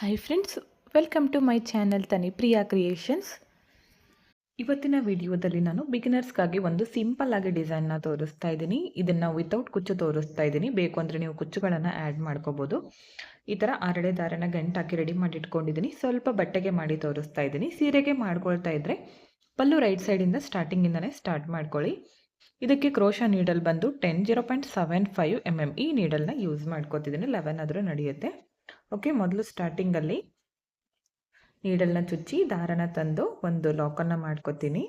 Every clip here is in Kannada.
Hi friends welcome to my channel Tani Priya creations ಇವತ್ತಿನ ವಿಡಿಯೋದಲ್ಲಿ ನಾನು ಬಿಗಿನರ್ಸ್ಗಾಗಿ ಒಂದು ಸಿಂಪಲ್ ಆಗಿ ಡಿಸೈನ್ನ ತೋರಿಸ್ತಾ ಇದ್ದೀನಿ. ಇದನ್ನು ವಿತೌಟ್ ಕುಚ್ಚು ತೋರಿಸ್ತಾ ಇದ್ದೀನಿ. ಬೇಕು ಅಂದರೆ ನೀವು ಕುಚ್ಚುಗಳನ್ನು ಆ್ಯಡ್ ಮಾಡ್ಕೋಬೋದು. ಈ ಥರ ಅರಳೆ ದಾರನ ಗಂಟಾಕಿ ರೆಡಿ ಮಾಡಿ ಇಟ್ಕೊಂಡಿದ್ದೀನಿ. ಸ್ವಲ್ಪ ಬಟ್ಟೆಗೆ ಮಾಡಿ ತೋರಿಸ್ತಾ ಇದ್ದೀನಿ. ಸೀರೆಗೆ ಮಾಡ್ಕೊಳ್ತಾ ಇದ್ದರೆ ಪಲ್ಲು ರೈಟ್ ಸೈಡಿಂದ ಸ್ಟಾರ್ಟಿಂಗಿಂದನೇ ಸ್ಟಾರ್ಟ್ ಮಾಡ್ಕೊಳ್ಳಿ. ಇದಕ್ಕೆ ಕ್ರೋಶ ನೀಡಲ್ ಬಂದು ten zero point seven five M M ಈ ನೀಡಲ್ನ ಯೂಸ್ ಮಾಡ್ಕೋತಿದ್ದೀನಿ. ಲೆವೆನ್ ಆದರೂ ನಡೆಯುತ್ತೆ. ಓಕೆ ಮೊದಲು ಸ್ಟಾರ್ಟಿಂಗಲ್ಲಿ ನೀಡಲ್ನ ಚುಚ್ಚಿ, ದಾರನ ತಂದು ಒಂದು ಲಾಕನ್ನು ಮಾಡ್ಕೊತೀನಿ.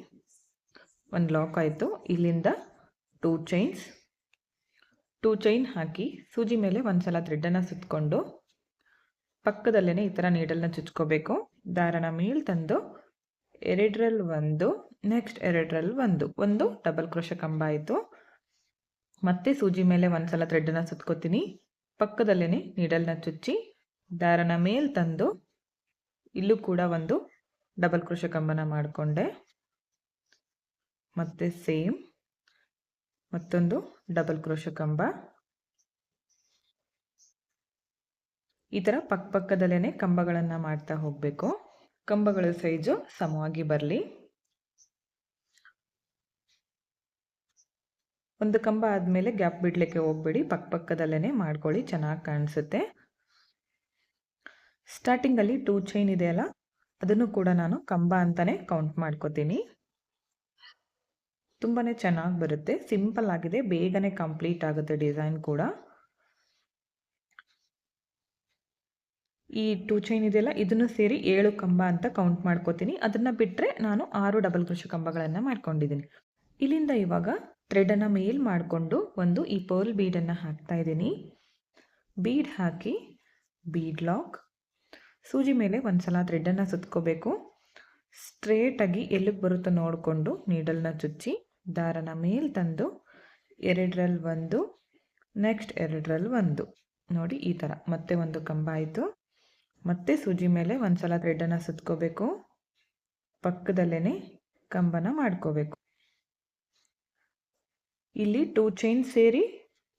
ಒಂದು ಲಾಕ್ ಆಯಿತು. ಇಲ್ಲಿಂದ ಟೂ ಚೈನ್ಸ್ ಟೂ ಚೈನ್ ಹಾಕಿ ಸೂಜಿ ಮೇಲೆ ಒಂದು ಸಲ ಥ್ರೆಡ್ಡನ್ನು ಸುತ್ತಕೊಂಡು ಪಕ್ಕದಲ್ಲೇ ಈ ಥರ ನೀಡಲ್ನ ಚುಚ್ಕೋಬೇಕು. ದಾರನ ಮೇಲ್ ತಂದು ಎರಡರಲ್ಲಿ ಒಂದು ನೆಕ್ಸ್ಟ್ ಎರಡರಲ್ಲಿ ಒಂದು. ಒಂದು ಡಬಲ್ ಕ್ರೋಶ ಕಂಬ ಆಯಿತು. ಮತ್ತೆ ಸೂಜಿ ಮೇಲೆ ಒಂದು ಸಲ ಥ್ರೆಡ್ಡನ್ನು ಸುತ್ಕೋತೀನಿ. ಪಕ್ಕದಲ್ಲೇ ನೀಡಲ್ನ ಚುಚ್ಚಿ ದಾರನ ಮೇಲೆ ತಂದು ಇಲ್ಲೂ ಕೂಡ ಒಂದು ಡಬಲ್ ಕ್ರೋಶ ಕಂಬನ ಮಾಡಿಕೊಂಡೆ. ಮತ್ತೆ ಸೇಮ್ ಮತ್ತೊಂದು ಡಬಲ್ ಕ್ರೋಶ ಕಂಬ ಈ ಥರ ಪಕ್ಕ ಪಕ್ಕದಲ್ಲೇ ಕಂಬಗಳನ್ನು ಮಾಡ್ತಾ ಹೋಗಬೇಕು. ಕಂಬಗಳ ಸೈಜು ಸಮವಾಗಿ ಬರಲಿ. ಒಂದು ಕಂಬ ಆದಮೇಲೆ ಗ್ಯಾಪ್ ಬಿಡಲಿಕ್ಕೆ ಹೋಗ್ಬೇಡಿ. ಪಕ್ಕ ಪಕ್ಕದಲ್ಲೇ ಮಾಡ್ಕೊಳ್ಳಿ. ಚೆನ್ನಾಗಿ ಕಾಣಿಸುತ್ತೆ. ಸ್ಟಾರ್ಟಿಂಗಲ್ಲಿ ಟೂ ಚೈನ್ ಇದೆಯಲ್ಲ ಅದನ್ನು ಕೂಡ ನಾನು ಕಂಬ ಅಂತಲೇ ಕೌಂಟ್ ಮಾಡ್ಕೋತೀನಿ. ತುಂಬಾ ಚೆನ್ನಾಗಿ ಬರುತ್ತೆ. ಸಿಂಪಲ್ ಆಗಿದೆ. ಬೇಗನೆ ಕಂಪ್ಲೀಟ್ ಆಗುತ್ತೆ ಡಿಸೈನ್ ಕೂಡ. ಈ ಟೂ ಚೈನ್ ಇದೆಯಲ್ಲ ಇದನ್ನು ಸೇರಿ ಏಳು ಕಂಬ ಅಂತ ಕೌಂಟ್ ಮಾಡ್ಕೋತೀನಿ. ಅದನ್ನು ಬಿಟ್ಟರೆ ನಾನು ಆರು ಡಬಲ್ ಕೃಷಿ ಕಂಬಗಳನ್ನು ಮಾಡ್ಕೊಂಡಿದ್ದೀನಿ. ಇಲ್ಲಿಂದ ಇವಾಗ ಥ್ರೆಡನ್ನು ಮೇಲ್ ಮಾಡಿಕೊಂಡು ಒಂದು ಈ ಪರ್ಲ್ ಬೀಡನ್ನು ಹಾಕ್ತಾ ಇದ್ದೀನಿ. ಬೀಡ್ ಹಾಕಿ ಬೀಡ್ ಲಾಕ್ ಸೂಜಿ ಮೇಲೆ ಒಂದು ಸಲ ಥ್ರೆಡ್ಡನ್ನು ಸುತ್ಕೋಬೇಕು. ಸ್ಟ್ರೇಟಾಗಿ ಎಲ್ಲಿಗೆ ಬರುತ್ತೋ ನೋಡಿಕೊಂಡು ನೀಡಲ್ನ ಚುಚ್ಚಿ, ದಾರನ ಮೇಲೆ ತಂದು ಎರಡರಲ್ಲಿ ಒಂದು ನೆಕ್ಸ್ಟ್ ಎರಡರಲ್ಲಿ ಒಂದು. ನೋಡಿ ಈ ಥರ ಮತ್ತೆ ಒಂದು ಕಂಬ ಆಯಿತು. ಮತ್ತೆ ಸೂಜಿ ಮೇಲೆ ಒಂದು ಸಲ ಥ್ರೆಡ್ಡನ್ನು ಸುತ್ಕೋಬೇಕು. ಪಕ್ಕದಲ್ಲೇ ಕಂಬನ ಮಾಡ್ಕೋಬೇಕು. ಇಲ್ಲಿ ಟೂ ಚೈನ್ ಸೇರಿ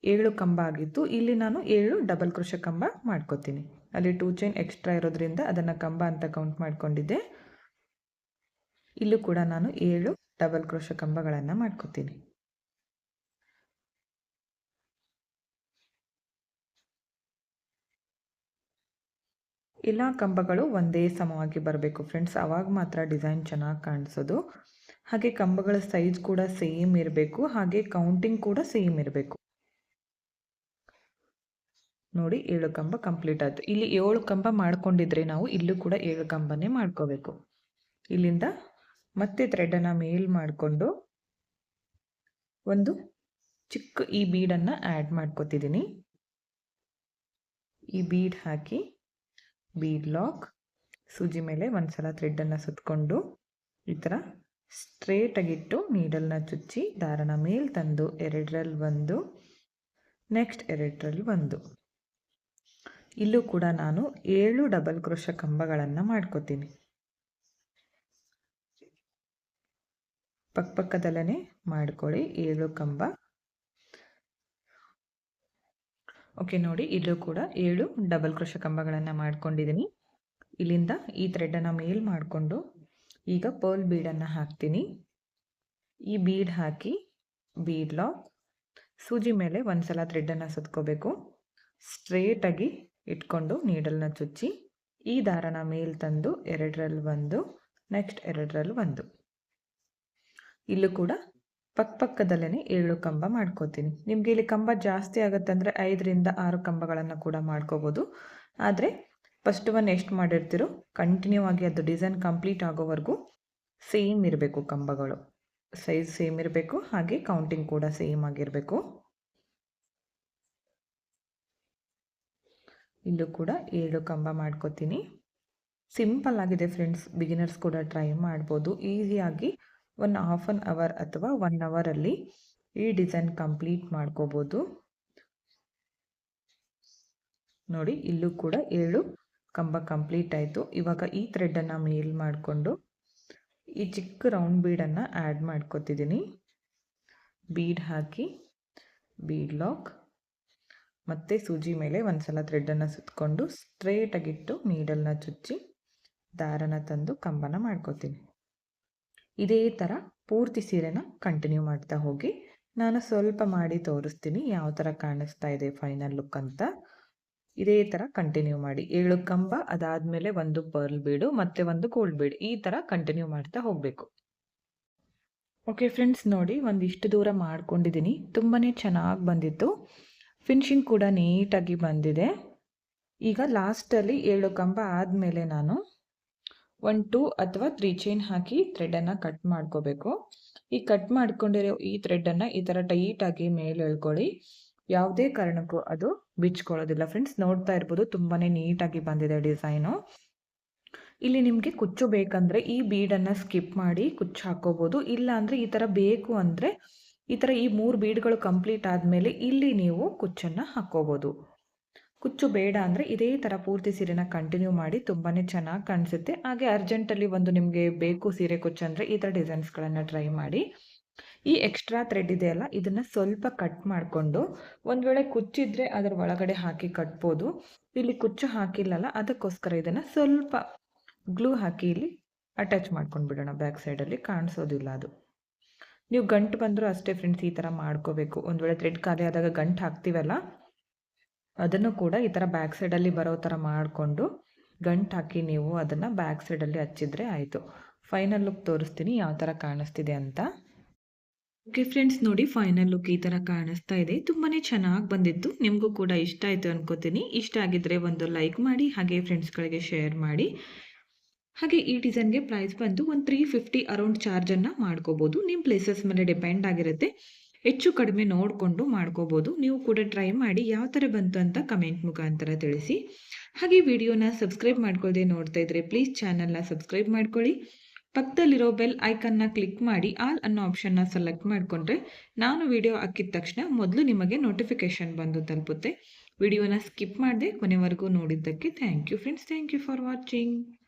ಏಳು ಕಂಬ ಆಗಿತ್ತು. ಇಲ್ಲಿ ನಾನು ಏಳು ಡಬಲ್ ಕೃಷ ಕಂಬ ಮಾಡ್ಕೋತೀನಿ. ಅಲ್ಲಿ ಟೂ ಚೈನ್ ಎಕ್ಸ್ಟ್ರಾ ಇರೋದ್ರಿಂದ ಅದನ್ನು ಕಂಬ ಅಂತ ಕೌಂಟ್ ಮಾಡಿಕೊಂಡಿದ್ದೆ. ಇಲ್ಲೂ ಕೂಡ ನಾನು ಏಳು ಡಬಲ್ ಕ್ರೋಶ ಕಂಬಗಳನ್ನು ಮಾಡ್ಕೋತೀನಿ. ಎಲ್ಲ ಕಂಬಗಳು ಒಂದೇ ಸಮವಾಗಿ ಬರಬೇಕು ಫ್ರೆಂಡ್ಸ್ ಆವಾಗ ಮಾತ್ರ ಡಿಸೈನ್ ಚೆನ್ನಾಗಿ ಕಾಣಿಸೋದು. ಹಾಗೆ ಕಂಬಗಳ ಸೈಜ್ ಕೂಡ ಸೇಮ್ ಇರಬೇಕು. ಹಾಗೆ ಕೌಂಟಿಂಗ್ ಕೂಡ ಸೇಮ್ ಇರಬೇಕು. ನೋಡಿ ಏಳು ಕಂಬ ಕಂಪ್ಲೀಟ್ ಆಯಿತು. ಇಲ್ಲಿ ಏಳು ಕಂಬ ಮಾಡ್ಕೊಂಡಿದ್ರೆ ನಾವು ಇಲ್ಲೂ ಕೂಡ ಏಳು ಕಂಬನೇ ಮಾಡ್ಕೋಬೇಕು. ಇಲ್ಲಿಂದ ಮತ್ತೆ ಥ್ರೆಡನ್ನು ಮೇಲ್ ಮಾಡಿಕೊಂಡು ಒಂದು ಚಿಕ್ಕ ಈ ಬೀಡನ್ನು ಆ್ಯಡ್ ಮಾಡ್ಕೋತಿದ್ದೀನಿ ಈ ಬೀಡ್ ಹಾಕಿ ಬೀಡ್ ಲಾಕ್ ಸೂಜಿ ಮೇಲೆ ಒಂದು ಸಲ ಥ್ರೆಡ್ಡನ್ನು ಸುತ್ತಕೊಂಡು ಈ ಥರ ಸ್ಟ್ರೇಟಾಗಿಟ್ಟು ನೀಡಲ್ನ ಚುಚ್ಚಿ ದಾರನ ಮೇಲೆ ತಂದು ಎರಡರಲ್ಲಿ ಒಂದು ನೆಕ್ಸ್ಟ್ ಎರಡರಲ್ಲಿ ಒಂದು. ಇಲ್ಲೂ ಕೂಡ ನಾನು ಏಳು ಡಬಲ್ ಕ್ರೋಶ ಕಂಬಗಳನ್ನು ಮಾಡ್ಕೋತೀನಿ. ಪಕ್ಕಪಕ್ಕದಲ್ಲೇ ಮಾಡ್ಕೊಳ್ಳಿ ಏಳು ಕಂಬ. ಓಕೆ ನೋಡಿ ಇಲ್ಲೂ ಕೂಡ ಏಳು ಡಬಲ್ ಕ್ರೋಶ ಕಂಬಗಳನ್ನು ಮಾಡ್ಕೊಂಡಿದ್ದೀನಿ ಇಲ್ಲಿಂದ ಈ ಥ್ರೆಡನ್ನು ಮೇಲ್ ಮಾಡಿಕೊಂಡು ಈಗ ಪರ್ಲ್ ಬೀಡನ್ನು ಹಾಕ್ತೀನಿ. ಈ ಬೀಡ್ ಹಾಕಿ ಬೀಡ್ ಲಾಕ್ ಸೂಜಿ ಮೇಲೆ ಒಂದು ಸಲ ಥ್ರೆಡನ್ನು ಸುತ್ಕೋಬೇಕು. ಸ್ಟ್ರೇಟಾಗಿ ಇಟ್ಕೊಂಡು ನೀಡಲ್ನ ಚುಚ್ಚಿ, ಈ ದಾರನ ಮೇಲೆ ತಂದು ಎರಡರಲ್ಲಿ ಒಂದು ನೆಕ್ಸ್ಟ್ ಎರಡರಲ್ಲಿ ಒಂದು. ಇಲ್ಲೂ ಕೂಡ ಪಕ್ಕಪಕ್ಕದಲ್ಲೇ ಏಳು ಕಂಬ ಮಾಡ್ಕೋತೀನಿ. ನಿಮಗೆ ಇಲ್ಲಿ ಕಂಬ ಜಾಸ್ತಿ ಆಗುತ್ತಂದರೆ ಐದರಿಂದ ಆರು ಕಂಬಗಳನ್ನು ಕೂಡ ಮಾಡ್ಕೋಬೋದು. ಆದರೆ ಫಸ್ಟ್ ಒನ್ ಎಷ್ಟು ಮಾಡಿರ್ತೀರೋ ಕಂಟಿನ್ಯೂ ಆಗಿ ಅದು ಡಿಸೈನ್ ಕಂಪ್ಲೀಟ್ ಆಗೋವರೆಗೂ ಸೇಮ್ ಇರಬೇಕು ಕಂಬಗಳು. ಸೈಜ್ ಸೇಮ್ ಇರಬೇಕು, ಹಾಗೆ ಕೌಂಟಿಂಗ್ ಕೂಡ ಸೇಮ್ ಆಗಿರಬೇಕು. ಇಲ್ಲೂ ಕೂಡ ಎರಡು ಕಂಬ ಮಾಡ್ಕೋತೀನಿ. ಸಿಂಪಲ್ ಆಗಿದೆ ಫ್ರೆಂಡ್ಸ್ ಬಿಗಿನರ್ಸ್ ಕೂಡ ಟ್ರೈ ಮಾಡ್ಬೋದು. ಈಸಿಯಾಗಿ ಒನ್ ಹಾಫ್ ಅನ್ ಅವರ್ ಅಥವಾ ಒನ್ ಅವರಲ್ಲಿ ಈ ಡಿಸೈನ್ ಕಂಪ್ಲೀಟ್ ಮಾಡ್ಕೋಬೋದು. ನೋಡಿ, ಇಲ್ಲೂ ಕೂಡ ಏಳು ಕಂಬ ಕಂಪ್ಲೀಟ್ ಆಯಿತು. ಇವಾಗ ಈ ಥ್ರೆಡನ್ನು ಮೇಲ್ ಮಾಡಿಕೊಂಡು ಈ ಚಿಕ್ಕ ರೌಂಡ್ ಬೀಡನ್ನು ಆ್ಯಡ್ ಮಾಡ್ಕೋತಿದ್ದೀನಿ ಬೀಡ್ ಹಾಕಿ ಬೀಡ್ ಲಾಕ್ ಮತ್ತು ಸೂಜಿ ಮೇಲೆ ಒಂದು ಸಲ ಥ್ರೆಡ್ಡನ್ನು ಸುತ್ತಕೊಂಡು ಸ್ಟ್ರೇಟಾಗಿಟ್ಟು ನೀಡಲ್ನ ಚುಚ್ಚಿ ದಾರನ ತಂದು ಕಂಬನ ಮಾಡ್ಕೋತೀನಿ. ಇದೇ ಥರ ಪೂರ್ತಿ ಸೀರೆನ ಕಂಟಿನ್ಯೂ ಮಾಡ್ತಾ ಹೋಗಿ ನಾನು ಸ್ವಲ್ಪ ಮಾಡಿ ತೋರಿಸ್ತೀನಿ ಯಾವ ಥರ ಕಾಣಿಸ್ತಾ ಇದೆ ಫೈನಲ್ ಲುಕ್ ಅಂತ. ಇದೇ ಥರ ಕಂಟಿನ್ಯೂ ಮಾಡಿ. ಏಳು ಕಂಬ, ಅದಾದಮೇಲೆ ಒಂದು ಪರ್ಲ್ ಬೀಡು ಮತ್ತು ಒಂದು ಗೋಲ್ಡ್ ಬೀಡ್ ಈ ಥರ ಕಂಟಿನ್ಯೂ ಮಾಡ್ತಾ ಹೋಗಬೇಕು. ಓಕೆ ಫ್ರೆಂಡ್ಸ್ ನೋಡಿ ಒಂದಿಷ್ಟು ದೂರ ಮಾಡ್ಕೊಂಡಿದ್ದೀನಿ ತುಂಬಾ ಚೆನ್ನಾಗಿ ಬಂದಿತ್ತು. ಫಿನಿಶಿಂಗ್ ಕೂಡ ನೀಟಾಗಿ ಬಂದಿದೆ. ಈಗ ಲಾಸ್ಟಲ್ಲಿ ಏಳು ಕಂಬ ಆದಮೇಲೆ ನಾನು ಒನ್ ಟೂ ಅಥವಾ ತ್ರೀ ಚೈನ್ ಹಾಕಿ ಥ್ರೆಡನ್ನು ಕಟ್ ಮಾಡ್ಕೋಬೇಕು. ಈ ಕಟ್ ಮಾಡ್ಕೊಂಡಿರೋ ಈ ಥ್ರೆಡನ್ನು ಈ ಥರ ಟೈಟಾಗಿ ಮೇಲೆ ಎಳ್ಕೊಳ್ಳಿ. ಯಾವುದೇ ಕಾರಣಕ್ಕೂ ಅದು ಬಿಚ್ಕೊಳ್ಳೋದಿಲ್ಲ ಫ್ರೆಂಡ್ಸ್ ನೋಡ್ತಾ ಇರ್ಬೋದು ತುಂಬಾ ನೀಟಾಗಿ ಬಂದಿದೆ ಡಿಸೈನು ಇಲ್ಲಿ ನಿಮಗೆ ಕುಚ್ಚು ಬೇಕಂದರೆ ಈ ಬೀಡನ್ನು ಸ್ಕಿಪ್ ಮಾಡಿ ಕುಚ್ಚು ಹಾಕೋಬೋದು. ಇಲ್ಲ ಅಂದರೆ ಈ ಥರ ಬೇಕು ಅಂದರೆ ಈ ಥರ ಈ ಮೂರು ಬೀಡ್ಗಳು ಕಂಪ್ಲೀಟ್ ಆದಮೇಲೆ ಇಲ್ಲಿ ನೀವು ಕುಚ್ಚನ್ನು ಹಾಕ್ಕೋಬೋದು. ಕುಚ್ಚು ಬೇಡ ಅಂದರೆ ಇದೇ ಥರ ಪೂರ್ತಿ ಸೀರೆನ ಕಂಟಿನ್ಯೂ ಮಾಡಿ ತುಂಬಾ ಚೆನ್ನಾಗಿ ಕಾಣಿಸುತ್ತೆ. ಹಾಗೆ ಅರ್ಜೆಂಟಲ್ಲಿ ಒಂದು ನಿಮಗೆ ಬೇಕು ಸೀರೆ ಕುಚ್ಚು ಅಂದರೆ ಈ ಥರ ಡಿಸೈನ್ಸ್ಗಳನ್ನು ಟ್ರೈ ಮಾಡಿ. ಈ ಎಕ್ಸ್ಟ್ರಾ ಥ್ರೆಡ್ ಇದೆಯಲ್ಲ ಇದನ್ನು ಸ್ವಲ್ಪ ಕಟ್ ಮಾಡಿಕೊಂಡು ಒಂದು ವೇಳೆ ಕುಚ್ಚಿದ್ರೆ ಅದರ ಒಳಗಡೆ ಹಾಕಿ ಕಟ್ಬೋದು. ಇಲ್ಲಿ ಕುಚ್ಚು ಹಾಕಿಲ್ಲಲ್ಲ, ಅದಕ್ಕೋಸ್ಕರ ಇದನ್ನು ಸ್ವಲ್ಪ ಗ್ಲೂ ಹಾಕಿ ಇಲ್ಲಿ ಅಟ್ಯಾಚ್ ಮಾಡ್ಕೊಂಡು ಬಿಡೋಣ ಬ್ಯಾಕ್ ಸೈಡಲ್ಲಿ ಕಾಣಿಸೋದಿಲ್ಲ ಅದು. ನೀವು ಗಂಟು ಬಂದರೂ ಅಷ್ಟೇ ಫ್ರೆಂಡ್ಸ್ ಈ ಥರ ಮಾಡ್ಕೋಬೇಕು. ಒಂದು ವೇಳೆ ಥ್ರೆಡ್ ಖಾಲಿ ಆದಾಗ ಗಂಟು ಹಾಕ್ತೀವಲ್ಲ, ಅದನ್ನು ಕೂಡ ಈ ಥರ ಬ್ಯಾಕ್ ಸೈಡಲ್ಲಿ ಬರೋ ಥರ ಮಾಡಿಕೊಂಡು ಗಂಟು ಹಾಕಿ ನೀವು ಅದನ್ನು ಬ್ಯಾಕ್ ಸೈಡಲ್ಲಿ ಹಚ್ಚಿದ್ರೆ ಆಯಿತು. ಫೈನಲ್ ಲುಕ್ ತೋರಿಸ್ತೀನಿ, ಯಾವ ಥರ ಕಾಣಿಸ್ತಿದೆ ಅಂತ. ಓಕೆ ಫ್ರೆಂಡ್ಸ್ ನೋಡಿ ಫೈನಲ್ ಲುಕ್ ಈ ಥರ ಕಾಣಿಸ್ತಾ ಇದೆ. ತುಂಬಾ ಚೆನ್ನಾಗಿ ಬಂದಿತ್ತು. ನಿಮಗೂ ಕೂಡ ಇಷ್ಟ ಆಯಿತು ಅನ್ಕೋತೀನಿ. ಇಷ್ಟ ಆಗಿದ್ದರೆ ಒಂದು ಲೈಕ್ ಮಾಡಿ, ಹಾಗೆ ಫ್ರೆಂಡ್ಸ್ಗಳಿಗೆ ಶೇರ್ ಮಾಡಿ. ಹಾಗೆ ಈ ಡಿಸೈನ್ಗೆ ಪ್ರೈಸ್ ಬಂದು ಒಂದು ತ್ರೀ ಫಿಫ್ಟಿ ಅರೌಂಡ್ ಚಾರ್ಜನ್ನು ಮಾಡ್ಕೋಬೋದು. ನಿಮ್ಮ ಪ್ಲೇಸಸ್ ಮೇಲೆ ಡಿಪೆಂಡ್ ಆಗಿರುತ್ತೆ. ಹೆಚ್ಚು ಕಡಿಮೆ ನೋಡಿಕೊಂಡು ಮಾಡ್ಕೋಬೋದು. ನೀವು ಕೂಡ ಟ್ರೈ ಮಾಡಿ ಯಾವ ಥರ ಬಂತು ಅಂತ ಕಮೆಂಟ್ ಮುಖಾಂತರ ತಿಳಿಸಿ. ಹಾಗೆ ವಿಡಿಯೋನ ಸಬ್ಸ್ಕ್ರೈಬ್ ಮಾಡ್ಕೊಳ್ಳದೆ ನೋಡ್ತಾ ಇದ್ರೆ ಪ್ಲೀಸ್ ಚಾನಲ್ನ ಸಬ್ಸ್ಕ್ರೈಬ್ ಮಾಡ್ಕೊಳ್ಳಿ. ಪಕ್ಕದಲ್ಲಿರೋ ಬೆಲ್ ಐಕನ್ನ ಕ್ಲಿಕ್ ಮಾಡಿ ಆಲ್ ಅನ್ನೋ ಆಪ್ಷನ್ನ ಸೆಲೆಕ್ಟ್ ಮಾಡಿಕೊಂಡ್ರೆ ನಾನು ವಿಡಿಯೋ ಹಾಕಿದ ತಕ್ಷಣ ಮೊದಲು ನಿಮಗೆ ನೋಟಿಫಿಕೇಶನ್ ಬಂದು ತಲುಪುತ್ತೆ. ವಿಡಿಯೋನ ಸ್ಕಿಪ್ ಮಾಡದೆ ಕೊನೆವರೆಗೂ ನೋಡಿದ್ದಕ್ಕೆ thank you friends thank you for watching